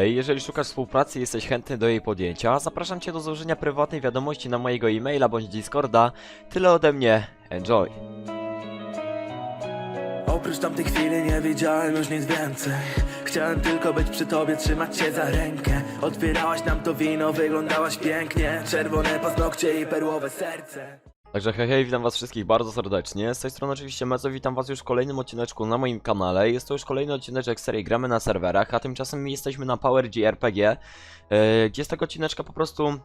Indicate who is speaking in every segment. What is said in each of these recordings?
Speaker 1: Jeżeli szukasz współpracy i jesteś chętny do jej podjęcia, zapraszam Cię do złożenia prywatnej wiadomości na mojego e-maila bądź Discorda. Tyle ode mnie, enjoy!
Speaker 2: Oprócz tamtej chwili nie wiedziałem już nic więcej. Chciałem tylko być przy tobie, trzymać cię za rękę. Otwierałaś nam to wino, wyglądałaś pięknie. Czerwone paznokcie i perłowe serce
Speaker 1: Także hej, hej, witam was wszystkich bardzo serdecznie. Z tej strony oczywiście Mezo, witam was już w kolejnym odcineczku na moim kanale. Jest to już kolejny odcineczek serii Gramy na serwerach, a tymczasem my jesteśmy na Power G RPG, yy, gdzie z tego odcineczka po prostu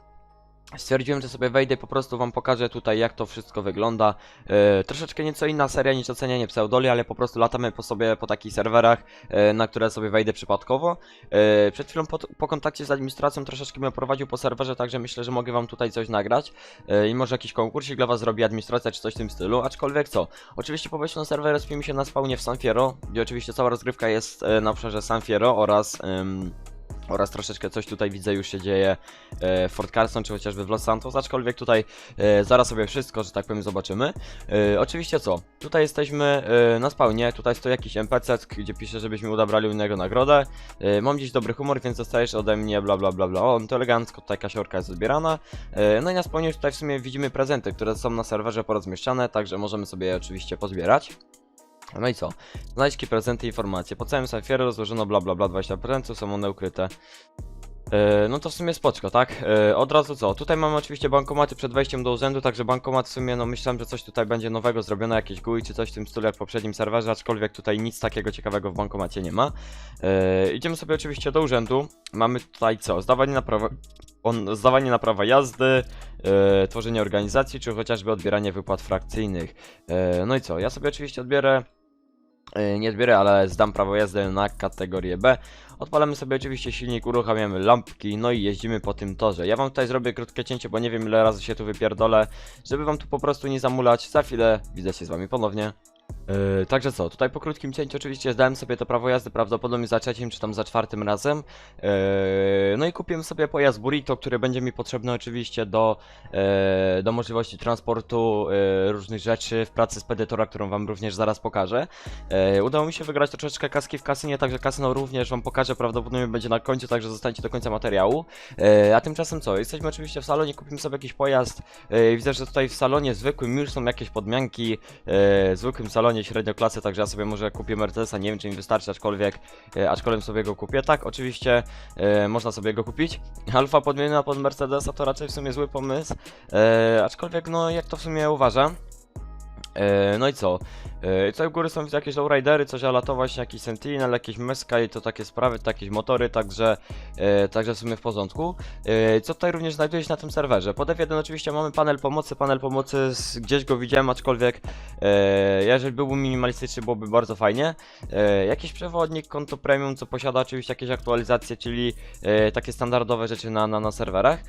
Speaker 1: stwierdziłem, że sobie wejdę i po prostu wam pokażę tutaj jak to wszystko wygląda. Yy, troszeczkę nieco inna seria niż ocenianie pseudoli, ale po prostu latamy po sobie po takich serwerach, yy, na które sobie wejdę przypadkowo. Yy, przed chwilą po, po kontakcie z administracją troszeczkę mnie prowadził po serwerze, także myślę, że mogę wam tutaj coś nagrać. I może jakiś konkursik dla was zrobi administracja czy coś w tym stylu, aczkolwiek co. Oczywiście po wejściu na serwer respimy się na spawnie w San Fierro, gdzie oczywiście cała rozgrywka jest e, na obszarze San Fierro oraz... oraz troszeczkę coś tutaj widzę już się dzieje e, w Fort Carson czy chociażby w Los Santos, aczkolwiek tutaj e, zaraz sobie wszystko, że tak powiem, zobaczymy. E, oczywiście co, tutaj jesteśmy na spawnie, tutaj stoi jakiś NPC, gdzie pisze, żebyśmy odebrali u niego nagrodę. Mam dziś dobry humor, więc dostajesz ode mnie bla bla bla bla. O, no to elegancko, tutaj kasiorka jest zbierana. No i na spawnie tutaj w sumie widzimy prezenty, które są na serwerze porozmieszczane, także możemy sobie je oczywiście pozbierać. No i co? Znajdźki, prezenty, informacje. Po całym safierze rozłożono bla bla bla 20%, są one ukryte. E, no to w sumie spoczko, tak? E, od razu co? Tutaj mamy oczywiście bankomaty przed wejściem do urzędu, także bankomat w sumie, no myślałem, że coś tutaj będzie nowego zrobione, jakieś GUI czy coś w tym stylu jak w poprzednim serwerze, aczkolwiek tutaj nic takiego ciekawego w bankomacie nie ma. E, idziemy sobie oczywiście do urzędu. Mamy tutaj co? Zdawanie na prawo... On, zdawanie na prawa jazdy, e, tworzenie organizacji, czy chociażby odbieranie wypłat frakcyjnych. E, no i co? Ja sobie oczywiście odbierę nie odbierę, ale zdam prawo jazdy na kategorię B. Odpalamy sobie oczywiście silnik, uruchamiamy lampki, no i jeździmy po tym torze. Ja wam tutaj zrobię krótkie cięcie, bo nie wiem ile razy się tu wypierdolę, żeby wam tu po prostu nie zamulać. Za chwilę widzę się z wami ponownie. Yy, także co, tutaj po krótkim cięciu oczywiście zdałem sobie to prawo jazdy prawdopodobnie za trzecim czy tam za czwartym razem. Yy, no i kupiłem sobie pojazd Burrito, który będzie mi potrzebny oczywiście do, yy, do możliwości transportu yy, różnych rzeczy w pracy spedytora, którą wam również zaraz pokażę. E, udało mi się wygrać troszeczkę kaski w kasynie, także kasyno również wam pokażę, prawdopodobnie będzie na końcu, także zostańcie do końca materiału. E, a tymczasem co, jesteśmy oczywiście w salonie, kupimy sobie jakiś pojazd. E, widzę, że tutaj w salonie zwykłym już są jakieś podmianki, e, w zwykłym salonie średnioklasy, także ja sobie może kupię Mercedesa, nie wiem czy mi wystarczy, aczkolwiek, e, aczkolwiek sobie go kupię. Tak, oczywiście e, można sobie go kupić. Alfa podmieniona pod Mercedesa to raczej w sumie zły pomysł, e, aczkolwiek no jak to w sumie uważam. E, no i co? E, tutaj u góry są jakieś lowridery, coś ala to właśnie jakiś Sentinel, jakieś Meska i to takie sprawy, to jakieś motory, także, e, także w sumie w porządku. Co tutaj również znajduje się na tym serwerze? Pod F1 oczywiście mamy panel pomocy, panel pomocy gdzieś go widziałem, aczkolwiek jeżeli byłby minimalistyczny byłoby bardzo fajnie. Jakiś przewodnik, konto premium, co posiada oczywiście jakieś aktualizacje, czyli takie standardowe rzeczy na, na, na serwerach.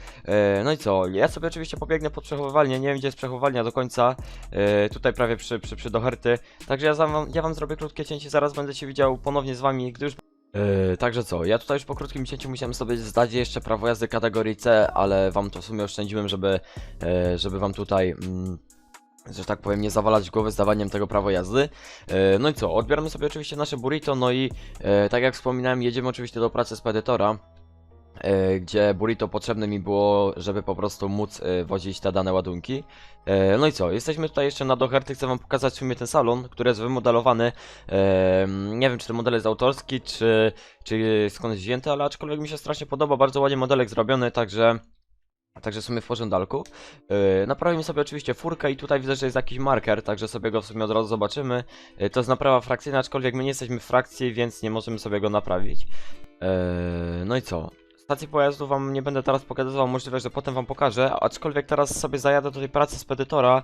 Speaker 1: No i co? Ja sobie oczywiście pobiegnę pod przechowywalnię, nie wiem gdzie jest przechowywalnia do końca, tutaj prawie przy, przy, przy doherty. Także ja, wam, ja wam zrobię krótkie cięcie, zaraz będę się widział ponownie z wami, gdy już... Yy, także co, ja tutaj już po krótkim cięciu musiałem sobie zdać jeszcze prawo jazdy kategorii C, ale wam to w sumie oszczędziłem, żeby, e, żeby wam tutaj... Mm, że tak powiem, nie zawalać głowy zdawaniem tego prawa jazdy. E, no i co, odbieramy sobie oczywiście nasze burrito, no i tak jak wspominałem, jedziemy oczywiście do pracy spedytora. E, gdzie burrito potrzebne mi było, żeby po prostu móc e, wozić te dane ładunki. E, No i co, jesteśmy tutaj jeszcze na Doherty, chcę wam pokazać w sumie ten salon, który jest wymodelowany. Nie wiem, czy ten model jest autorski, czy, czy skądś wzięty, ale aczkolwiek mi się strasznie podoba, bardzo ładnie modelek zrobiony, także... Także w sumie w porządku. Yy, naprawimy sobie oczywiście furkę i tutaj widzę, że jest jakiś marker, także sobie go w sumie od razu zobaczymy. Yy, to jest naprawa frakcyjna, aczkolwiek my nie jesteśmy w frakcji, więc nie możemy sobie go naprawić. Yy, no i co? Stację pojazdu wam nie będę teraz pokazywał, możliwe, że potem wam pokażę, aczkolwiek teraz sobie zajadę do tej pracy spedytora.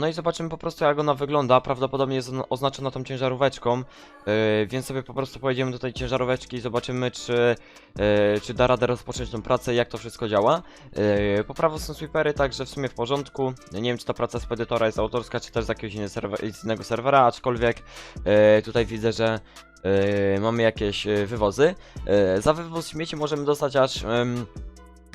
Speaker 1: No i zobaczymy po prostu jak ona wygląda, prawdopodobnie jest ona oznaczona tą ciężaróweczką, yy, więc sobie po prostu pojedziemy do tej ciężaróweczki i zobaczymy czy, yy, czy da radę rozpocząć tą pracę, jak to wszystko działa. Yy, po prawo są sweepery, także w sumie w porządku. Nie wiem czy ta praca spedytora jest autorska, czy też z jakiegoś innego, serwer, z innego serwera, aczkolwiek tutaj widzę, że mamy jakieś wywozy. Za wywóz śmieci możemy dostać aż.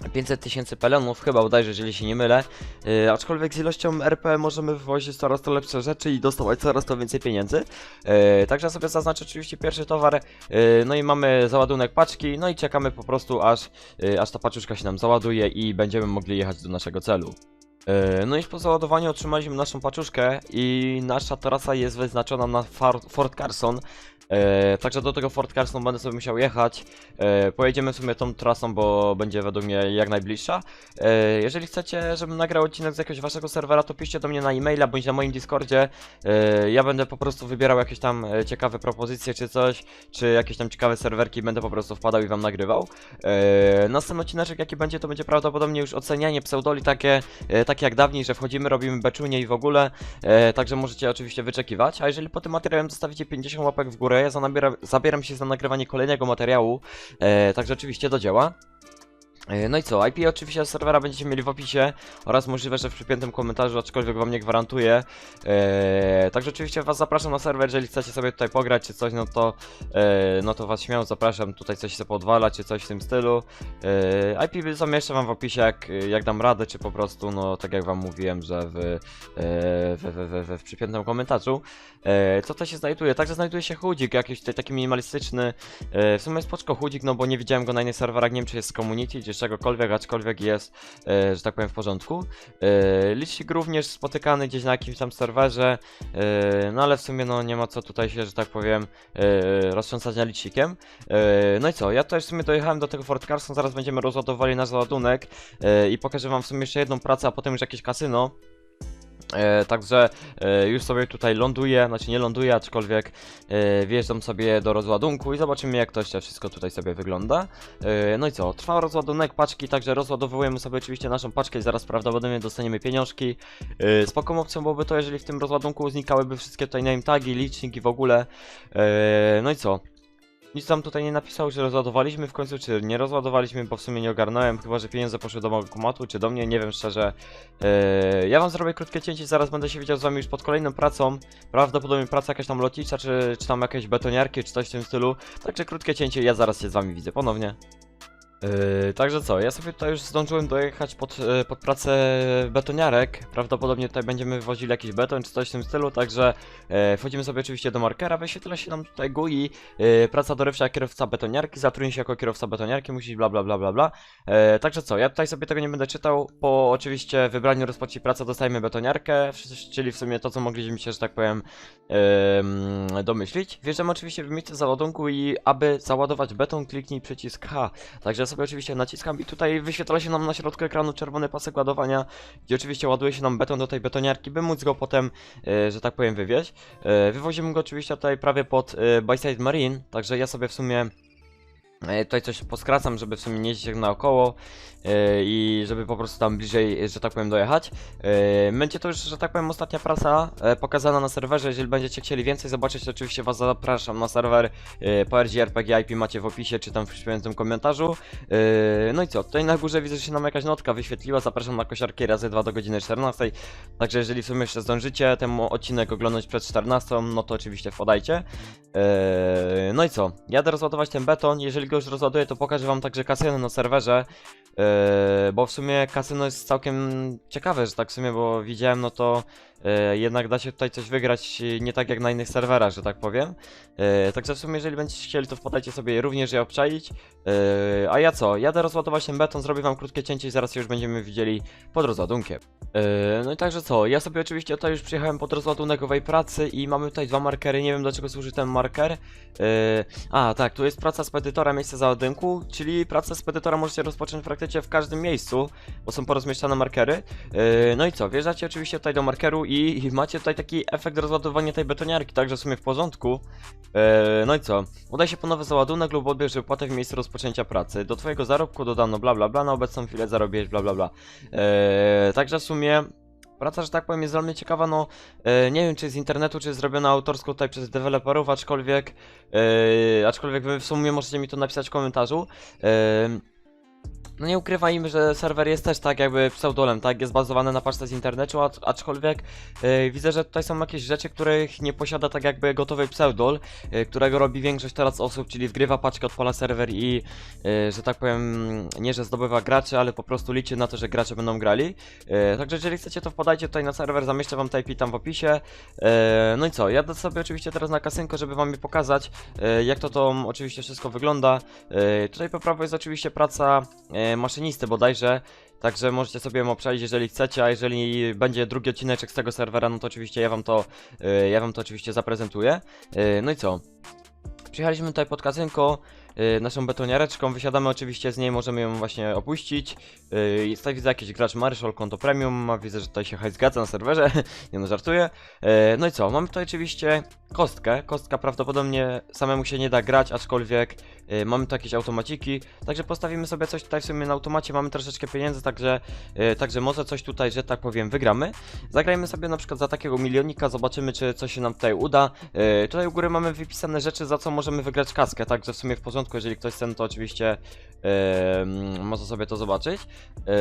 Speaker 1: Ym, 500 tysięcy pelonów, chyba bodajże, jeżeli się nie mylę. Yy, aczkolwiek z ilością RP możemy wywozić coraz to lepsze rzeczy i dostawać coraz to więcej pieniędzy. Yy, także sobie zaznaczę oczywiście pierwszy towar. Yy, no i mamy załadunek paczki, no i czekamy po prostu aż, yy, aż ta paczuszka się nam załaduje i będziemy mogli jechać do naszego celu. No i po załadowaniu otrzymaliśmy naszą paczuszkę i nasza trasa jest wyznaczona na Fort Carson. Yy, także do tego Fort Carson będę sobie musiał jechać. E, pojedziemy w sumie tą trasą, bo będzie według mnie jak najbliższa. E, jeżeli chcecie, żebym nagrał odcinek z jakiegoś waszego serwera, to piszcie do mnie na e-maila bądź na moim Discordzie. E, ja będę po prostu wybierał jakieś tam e, ciekawe propozycje czy coś, czy jakieś tam ciekawe serwerki, będę po prostu wpadał i wam nagrywał. E, następny odcineczek jaki będzie, to będzie prawdopodobnie już ocenianie pseudoli takie, e, takie jak dawniej, że wchodzimy, robimy beczunie i w ogóle. E, także możecie oczywiście wyczekiwać. A jeżeli po tym materiałem zostawicie 50 łapek w górę, ja zabieram się za nagrywanie kolejnego materiału. E, także oczywiście do dzieła. E, No i co, IP oczywiście serwera będziecie mieli w opisie oraz możliwe, że w przypiętym komentarzu, aczkolwiek wam nie gwarantuję. E, także oczywiście was zapraszam na serwer, jeżeli chcecie sobie tutaj pograć czy coś, no to e, no to was śmiało zapraszam, tutaj coś sobie podwalać czy coś w tym stylu. E, IP zamieszczę wam w opisie jak, jak dam radę, czy po prostu, no tak jak wam mówiłem, że w, e, w, w, w, w, przypiętym komentarzu. E, co to się znajduje? Także znajduje się chudzik, jakiś tutaj taki minimalistyczny, E, W sumie spoczko chudzik, no bo nie widziałem go na innych serwerach, nie wiem czy jest z community, czy czegokolwiek, aczkolwiek jest, e, że tak powiem, w porządku. E, Licznik również spotykany gdzieś na jakimś tam serwerze, e, no ale w sumie no nie ma co tutaj się, że tak powiem, e, roztrząsać na licznikiem. E, No i co, ja tutaj w sumie dojechałem do tego Fort Carson, zaraz będziemy rozładowali nasz załadunek e, i pokażę wam w sumie jeszcze jedną pracę, a potem już jakieś kasyno. E, także e, już sobie tutaj ląduję, znaczy nie ląduję, aczkolwiek e, wjeżdżam sobie do rozładunku i zobaczymy jak to jeszcze wszystko tutaj sobie wygląda. E, no i co, trwa rozładunek paczki, także rozładowujemy sobie oczywiście naszą paczkę i zaraz prawdopodobnie dostaniemy pieniążki. E, spoko opcją byłoby to, jeżeli w tym rozładunku znikałyby wszystkie tutaj name tagi, liczniki w ogóle. E, no i co, nic tam tutaj nie napisał, że rozładowaliśmy w końcu, czy nie rozładowaliśmy, bo w sumie nie ogarnąłem, chyba że pieniądze poszły do bankomatu, czy do mnie, nie wiem szczerze. Eee, ja wam zrobię krótkie cięcie, zaraz będę się widział z wami już pod kolejną pracą. Prawdopodobnie praca jakaś tam lotnicza, czy, czy tam jakieś betoniarki, czy coś w tym stylu. Także krótkie cięcie, ja zaraz się z wami widzę ponownie. Yy, także co, ja sobie tutaj już zdążyłem dojechać pod, yy, pod pracę betoniarek. Prawdopodobnie tutaj będziemy wywozili jakiś beton czy coś w tym stylu, także yy, wchodzimy sobie oczywiście do markera, wyświetla się nam tutaj GUI, yy, praca dorywcza kierowca betoniarki, zatrudnij się jako kierowca betoniarki, musisz bla bla bla bla bla. Yy, także co, ja tutaj sobie tego nie będę czytał, po oczywiście wybraniu rozpoczęcia pracy dostajemy betoniarkę, czyli w sumie to co mogliśmy się, że tak powiem, yy, domyślić. Wjeżdżamy oczywiście w miejsce załadunku i aby załadować beton kliknij przycisk H. Także sobie oczywiście naciskam i tutaj wyświetla się nam na środku ekranu czerwony pasek ładowania, gdzie oczywiście ładuje się nam beton do tej betoniarki, by móc go potem, e, że tak powiem, wywieźć. E, wywozimy go oczywiście tutaj prawie pod e, Byside Marine, także ja sobie w sumie tutaj coś poskracam, żeby w sumie nie jeździć naokoło e, i żeby po prostu tam bliżej, że tak powiem, dojechać. E, Będzie to już, że tak powiem, ostatnia praca e, pokazana na serwerze. Jeżeli będziecie chcieli więcej zobaczyć, to oczywiście Was zapraszam na serwer e, PRG macie w opisie, czy tam w przypiętym komentarzu. E, No i co, tutaj na górze widzę, że się nam jakaś notka wyświetliła, zapraszam na kosiarki razy 2 do godziny 14. Także jeżeli w sumie jeszcze zdążycie ten odcinek oglądać przed 14, no to oczywiście wpadajcie. Eee, no i co? Jadę rozładować ten beton. Jeżeli go już rozładuję, to pokażę wam także kasyno na serwerze. Eee, bo w sumie kasyno jest całkiem ciekawe, że tak w sumie, bo widziałem, no to jednak da się tutaj coś wygrać e, nie tak jak na innych serwerach, że tak powiem. E, także w sumie, jeżeli będziecie chcieli, to wpadajcie sobie również je obczaić. E, a ja co? Jadę rozładować ten beton, zrobię wam krótkie cięcie i zaraz się już będziemy widzieli pod rozładunkiem. E, no i także co? Ja sobie oczywiście tutaj już przyjechałem pod rozładunek owej pracy i mamy tutaj dwa markery. Nie wiem do czego służy ten marker. E, a, tak, tu jest praca spedytora miejsce załadunku, czyli pracę spedytora możecie rozpocząć praktycznie w każdym miejscu, bo są porozmieszczane markery. E, no i co? Wjeżdżacie oczywiście tutaj do markeru i, macie tutaj taki efekt rozładowania tej betoniarki, także w sumie w porządku. E, no i co? Udaj się po nowy załadunek lub odbierz wypłatę w miejscu rozpoczęcia pracy. Do twojego zarobku dodano bla bla bla, na obecną chwilę zarobiłeś bla bla bla. E, także w sumie praca, że tak powiem, jest dla mnie ciekawa, no e, nie wiem czy z internetu, czy zrobiona autorsko tutaj przez deweloperów, aczkolwiek e, aczkolwiek wy w sumie możecie mi to napisać w komentarzu. E, no nie ukrywajmy, że serwer jest też tak jakby pseudolem, tak? Jest bazowany na paczce z internetu, acz- aczkolwiek yy, widzę, że tutaj są jakieś rzeczy, których nie posiada tak jakby gotowy pseudol, yy, którego robi większość teraz osób, czyli wgrywa paczkę, odpala serwer i, yy, że tak powiem, nie że zdobywa graczy, ale po prostu liczy na to, że gracze będą grali. Yy, także jeżeli chcecie, to wpadajcie tutaj na serwer, zamieszczę wam tutaj tam w opisie. Yy, no i co, jadę sobie oczywiście teraz na kasynko, żeby wam je pokazać, yy, jak to to oczywiście wszystko wygląda. Yy, tutaj po prawo jest oczywiście praca yy, maszynisty bodajże, także możecie sobie ją przejść, jeżeli chcecie, a jeżeli będzie drugi odcineczek z tego serwera, no to oczywiście ja wam to, yy, ja wam to oczywiście zaprezentuję. Yy, no i co? Przyjechaliśmy tutaj pod kasynko, yy, naszą betoniareczką, wysiadamy oczywiście z niej, możemy ją właśnie opuścić. Yy, jest tutaj widzę jakiś gracz Marshall, konto premium, widzę, że tutaj się hajs zgadza na serwerze, nie no żartuję. Yy, no i co, mamy tutaj oczywiście kostkę, kostka prawdopodobnie samemu się nie da grać, aczkolwiek mamy tu jakieś automaciki, także postawimy sobie coś tutaj w sumie na automacie, mamy troszeczkę pieniędzy, także, także może coś tutaj, że tak powiem, wygramy. Zagrajmy sobie na przykład za takiego milionika, zobaczymy czy coś się nam tutaj uda. Tutaj u góry mamy wypisane rzeczy, za co możemy wygrać kaskę, także w sumie w porządku, jeżeli ktoś chce, no to oczywiście yy, może sobie to zobaczyć. Yy,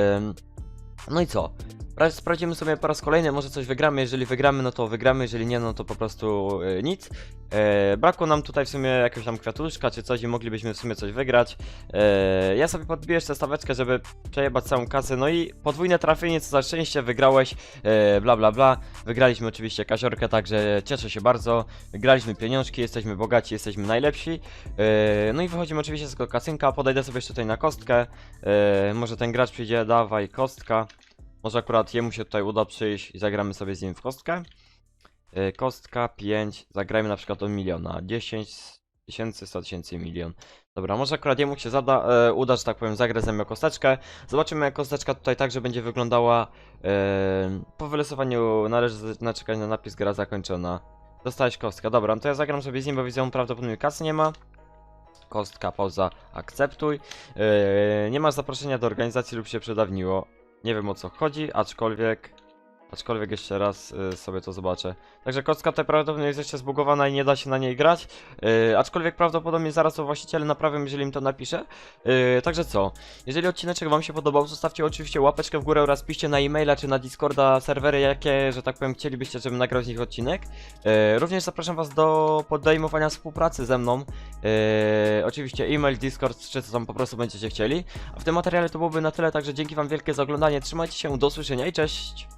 Speaker 1: no i co? Pra- Sprawdzimy sobie po raz kolejny, może coś wygramy. Jeżeli wygramy, no to wygramy, jeżeli nie, no to po prostu e, nic. E, brakło nam tutaj w sumie jakiegoś tam kwiatuszka czy coś i moglibyśmy w sumie coś wygrać. E, ja sobie podbiję jeszcze staweczkę, żeby przejebać całą kasę. No i podwójne trafienie, co za szczęście, wygrałeś. E, bla bla bla. Wygraliśmy oczywiście kasiorkę, także cieszę się bardzo. Wygraliśmy pieniążki, jesteśmy bogaci, jesteśmy najlepsi. E, no i wychodzimy oczywiście z tego kasynka. Podejdę sobie jeszcze tutaj na kostkę. Może ten gracz przyjdzie, dawaj kostka. Może akurat jemu się tutaj uda przyjść i zagramy sobie z nim w kostkę. Yy, kostka 5, zagrajmy na przykład od miliona. 10 tysięcy, 100 tysięcy, milion. Dobra, może akurat jemu się zada, e, uda, że tak powiem, zagrać ze kosteczkę. Zobaczymy jak kosteczka tutaj także będzie wyglądała. E, po wylosowaniu należy naczekać na napis gra zakończona. Dostałeś kostkę, dobra, no to ja zagram sobie z nim, bo widzę, prawdopodobnie kasy nie ma. Kostka, pauza, akceptuj. E, nie masz zaproszenia do organizacji lub się przedawniło. Nie wiem o co chodzi, aczkolwiek. Aczkolwiek jeszcze raz y, sobie to zobaczę. Także kostka tutaj prawdopodobnie jest jeszcze zbugowana i nie da się na niej grać. Y, aczkolwiek prawdopodobnie zaraz to właściciele naprawią, jeżeli im to napiszę. Y, także co? Jeżeli odcineczek Wam się podobał, zostawcie oczywiście łapeczkę w górę oraz piszcie na e-maila czy na Discorda serwery, jakie, że tak powiem, chcielibyście, żebym nagrał z nich odcinek. Y, również zapraszam Was do podejmowania współpracy ze mną. Y, oczywiście e-mail, Discord, czy co tam po prostu będziecie chcieli. A w tym materiale to byłoby na tyle, także dzięki Wam wielkie za oglądanie. Trzymajcie się, do usłyszenia i cześć!